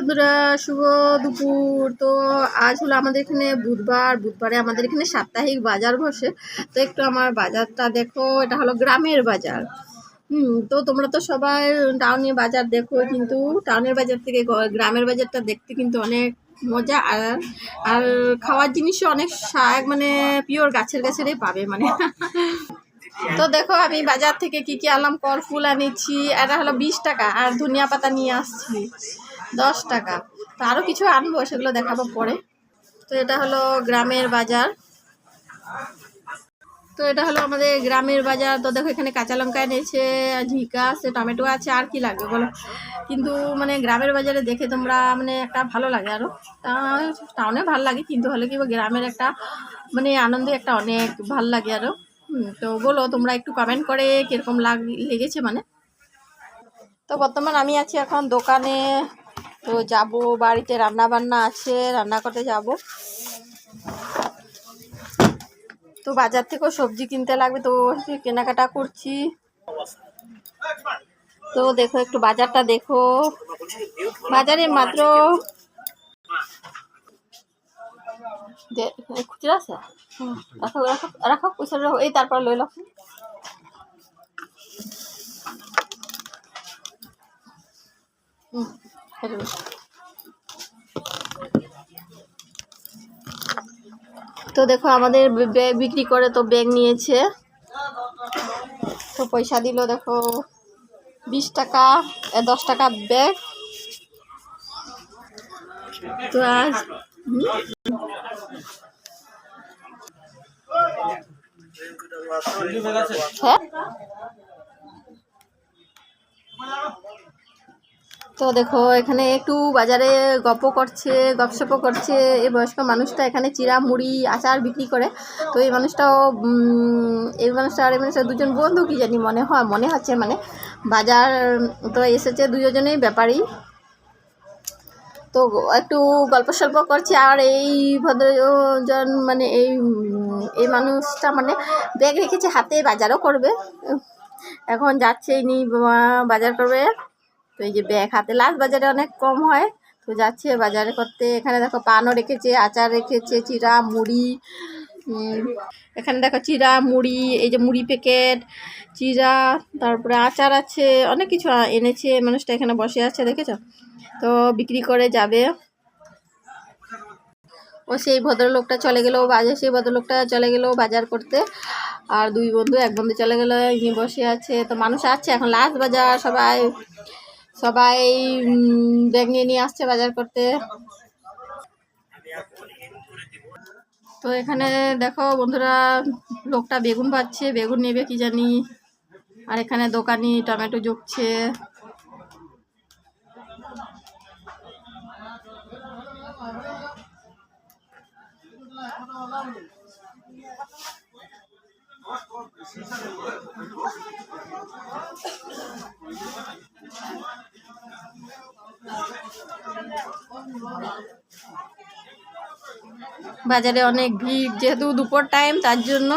বন্ধুরা শুভ দুপুর। তো আজ হলো আমাদের এখানে বুধবার। বুধবারে আমাদের এখানে সাপ্তাহিক বাজার বসে। তো একটু আমার বাজারটা দেখো, এটা হলো গ্রামের বাজার। হুম, তো তোমরা তো সবাই টাউনের বাজার দেখো, কিন্তু টাউনের বাজার থেকে গ্রামের বাজারটা দেখতে কিন্তু অনেক মজা। আর আর খাওয়ার জিনিসও অনেক শাক মানে পিওর গাছের গাছেরই পাবে মানে। তো দেখো, আমি বাজার থেকে কি কি আনলাম? কল ফুল আনিছি এটা হলো বিশ টাকা, আর ধনিয়া পাতা নিয়ে আসছি। দশ টাকা। তো আরও কিছু আনব, সেগুলো দেখাবো পরে। তো এটা হলো গ্রামের বাজার। তো এটা হলো আমাদের গ্রামের বাজার। তো দেখো এখানে কাঁচা লঙ্কা এনেছে, ঝিকা আছে টমেটো আছে, আর কি লাগবে বলো? কিন্তু মানে গ্রামের বাজারে দেখে তোমরা মানে একটা ভালো লাগে আরও টাউনে ভালো লাগে, কিন্তু হলে কি গ্রামের একটা মানে আনন্দ একটা অনেক ভালো লাগে আরও তো বলো, তোমরা একটু কমেন্ট করে কীরকম লাগ, লেগেছে মানে। তো বর্তমান আমি আছি এখন দোকানে তো যাব বাড়িতে রান্না বান্না আছে রান্না করতে যাব। তো বাজার থেকেও সবজি কিনতে লাগবে তো কেনাকাটা করছি। তো দেখো একটু বাজারটা দেখো। বাজারে মাত্র খুচরা আছে? রাখো রাখো রাখো রাখো এই তারপর লইল হুম, লইলো। তো দেখো আমাদের বিক্রি করে তো ব্যাগ নিয়েছে। তো পয়সা দিল, দেখো, বিশ টাকা দশ টাকা ব্যাগ। তো আজ হ্যাঁ? তো দেখো, এখানে একটু বাজারে গপ্প করছে গপসপ করছে। এই বয়স্ক মানুষটা এখানে চিরা মুড়ি, আচার বিক্রি করে। তো এই মানুষটাও এই মানুষটা আর এই মানুষটা দুজন বন্ধু, কি জানি মনে হয়, মনে হচ্ছে মানে বাজার তো এসেছে দুজনেই ব্যাপারী। তো একটু গল্প সল্প করছি, আর এই ভদ্রজন মানে এই এই মানুষটা মানে ব্যাগ রেখেছে, হাতে বাজারও করবে। এখন যাচ্ছে ইনি বাজার করবে। তো এই যে ব্যাগ হাতে লাস্ট বাজারে অনেক কম হয়। তো যাচ্ছে বাজারে করতে। এখানে দেখো পানও রেখেছে, আচার রেখেছে, চিরা, মুড়ি এখানে দেখো চিরা, মুড়ি, এই যে মুড়ি প্যাকেট চিরা, তারপরে আচার আছে, অনেক কিছু এনেছে, মানুষটা এখানে বসে আছে, দেখেছ? তো বিক্রি করে যাবে। ও সেই ভদ্রলোকটা চলে গেল বাজার সেই ভদ্রলোকটা চলে গেল বাজার করতে। আর দুই বন্ধু, এক বন্ধু চলে গেল, ইনি বসে আছে। তো মানুষ আছে এখন লাস্ট বাজার, সবাই সবাই ব্যাগ নিয়ে নিয়ে আসছে বাজার করতে। তো এখানে দেখো বন্ধুরা, লোকটা বেগুন পাচ্ছে বেগুন নেবে কি জানি। আর এখানে দোকানি টমেটো জুকছে বাজারে অনেক ভিড়, যেহেতু দুপুর টাইম তার জন্য।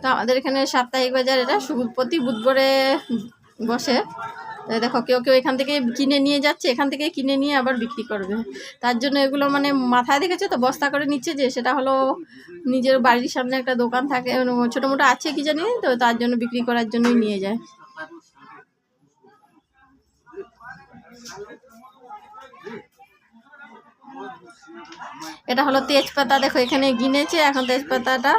তো আমাদের এখানে সাপ্তাহিক বাজার এটা প্রতি বুধবারে বসে। দেখো, কেউ কেউ এখান থেকে কিনে নিয়ে যাচ্ছে, এখান থেকে কিনে নিয়ে আবার বিক্রি করবে। তার জন্য এগুলো মানে মাথায় দেখেছে তো, বস্তা করে নিচ্ছে যে, সেটা হলো নিজের বাড়ির সামনে একটা দোকান থাকে ছোটো মোটো আছে কি জানি, তো তার জন্য বিক্রি করার জন্যই নিয়ে যায়। এটা হলো তেজপাতা, দেখো এখানে গিনেছে, এখন তেজপাতাটা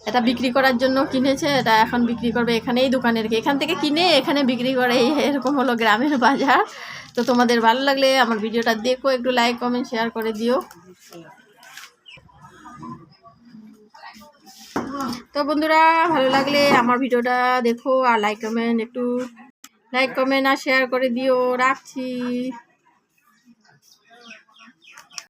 এটা বিক্রি করার জন্য কিনেছে, এটা এখন বিক্রি করবে এখানেই দোকানে রেখে। এখান থেকে কিনে এখানে বিক্রি করে এরকম হলো গ্রামের বাজার। তো তোমাদের ভালো লাগলে আমার ভিডিওটা দেখো, একটু লাইক কমেন্ট শেয়ার করে দিও। তো বন্ধুরা, ভালো লাগলে আমার ভিডিওটা দেখো, আর লাইক কমেন্ট একটু লাইক কমেন্ট আর শেয়ার করে দিও। রাখছি।